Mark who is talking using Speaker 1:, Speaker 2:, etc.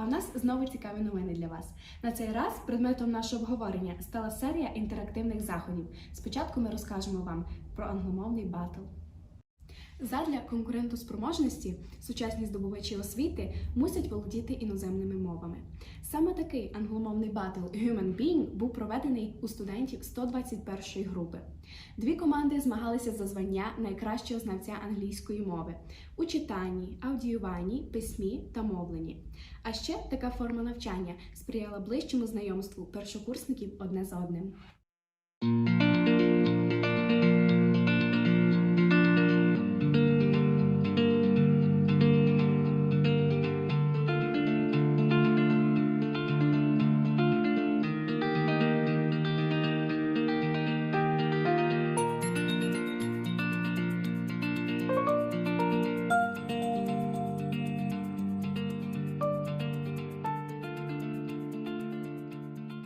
Speaker 1: А в нас знову цікаві новини для вас. На цей раз предметом нашого обговорення стала серія інтерактивних заходів. Спочатку ми розкажемо вам про англомовний батл. Задля конкурентоспроможності сучасні здобувачі освіти мусять володіти іноземними мовами. Саме такий англомовний батл Human Being був проведений у студентів 121 групи. Дві команди змагалися за звання найкращого знавця англійської мови у читанні, аудіюванні, письмі та мовленні. А ще така форма навчання сприяла ближчому знайомству першокурсників одне з одним.